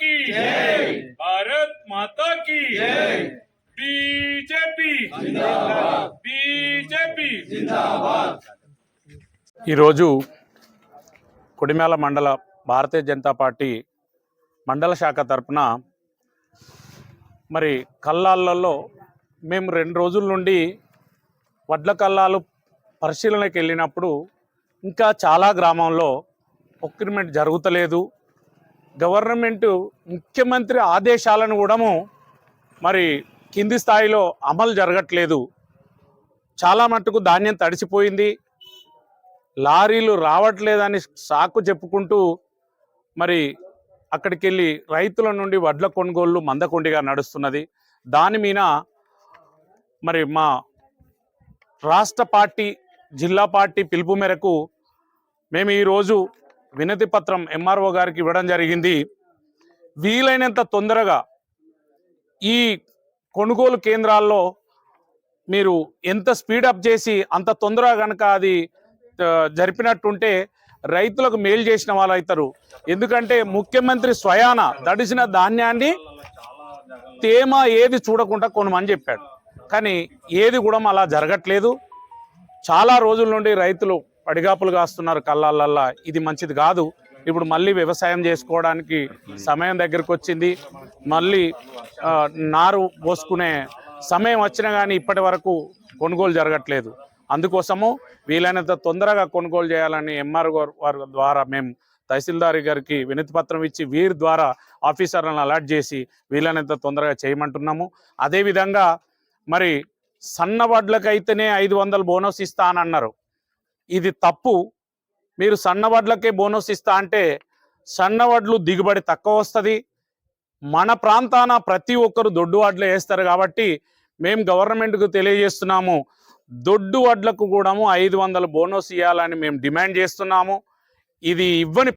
की भारत माता की బీజేపీ. బీజేపీ. ఈరోజు కొడిమేళ మండల భారతీయ జనతా పార్టీ మండల శాఖ తరపున మరి కల్లాలలో మేము రెండు రోజుల నుండి వడ్ల కల్లాలు పరిశీలనకి వెళ్ళినప్పుడు ఇంకా చాలా గ్రామంలో ఒక్రిమెంట్ జరుగుతలేదు. గవర్నమెంట్ ముఖ్యమంత్రి ఆదేశాలను కూడాము మరి కింది స్థాయిలో అమలు జరగట్లేదు. చాలా మట్టుకు ధాన్యం తడిసిపోయింది. లారీలు రావట్లేదని సాకు చెప్పుకుంటూ మరి అక్కడికి వెళ్ళి రైతుల నుండి వడ్ల కొనుగోళ్ళు మందకొండిగా నడుస్తున్నది. దాని మీద మరి మా రాష్ట్ర పార్టీ జిల్లా పార్టీ పిలుపు మేరకు మేము ఈరోజు వినతి పత్రం ఎంఆర్ఓ గారికి ఇవ్వడం జరిగింది. వీలైనంత తొందరగా ఈ కొనుగోలు కేంద్రాల్లో మీరు ఎంత స్పీడప్ చేసి అంత తొందరగా కనుక అది జరిపినట్టుంటే రైతులకు మేలు చేసిన వాళ్ళు అవుతారు. ఎందుకంటే ముఖ్యమంత్రి స్వయాన దడిసిన ధాన్యాన్ని తేమ ఏది చూడకుండా కొనమని చెప్పాడు. కానీ ఏది కూడా అలా జరగట్లేదు. చాలా రోజుల నుండి రైతులు పడిగాపులు కాస్తున్నారు కళ్ళాలల్లా. ఇది మంచిది కాదు. ఇప్పుడు మళ్ళీ వ్యవసాయం చేసుకోవడానికి సమయం దగ్గరకు వచ్చింది. మళ్ళీ నారు పోసుకునే సమయం వచ్చినా కానీ ఇప్పటి వరకు కొనుగోలు జరగట్లేదు. అందుకోసము వీలైనంత తొందరగా కొనుగోలు చేయాలని ఎంఆర్ వారి ద్వారా మేము తహసీల్దార్ గారికి వినతి పత్రం ఇచ్చి వీరి ద్వారా ఆఫీసర్లను అలర్ట్ చేసి వీలైనంత తొందరగా చేయమంటున్నాము. అదేవిధంగా మరి సన్న వడ్లకైతేనే ఐదు వందలు బోనస్ ఇస్తా అని అన్నారు. ఇది తప్పు. మీరు సన్న వడ్లకే బోనస్ ఇస్తా అంటే సన్న వడ్లు దిగుబడి తక్కువ వస్తుంది. మన ప్రాంతాన ప్రతి ఒక్కరు దొడ్డు వడ్లు వేస్తారు కాబట్టి మేము గవర్నమెంట్కు తెలియజేస్తున్నాము. దొడ్డు వడ్లకు కూడా ఐదు వందల బోనస్ ఇవ్వాలని మేము డిమాండ్ చేస్తున్నాము. ఇది ఇవ్వని